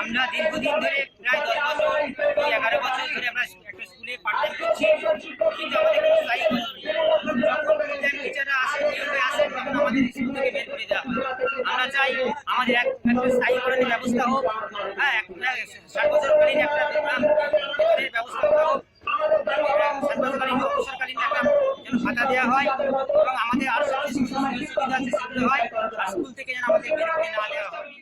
আমরা দীর্ঘদিন ধরে প্রায় দশ বছর এগারো বছর ধরে আমরা একটা স্কুলে পাঠ টাইম করছি। কিন্তু আমাদের টিচাররা আসেন নিয়মে আসেন তখন আমাদের স্কুল থেকে বের করে দেওয়া আমরা চাই আমাদের এক একটা স্থায়ীকরণের ব্যবস্থা হোক। হ্যাঁ একটা ষাট একটা বেতনের ব্যবস্থা হোক। দেওয়া হয়। আমাদের আরও সুযোগ সুবিধা আছে সেগুলো হয়। স্কুল থেকে যেন আমাদের বের না দেওয়া হয়।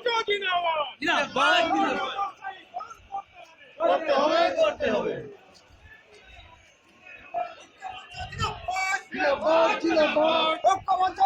করতে হবে। ঐক্যমঞ্চ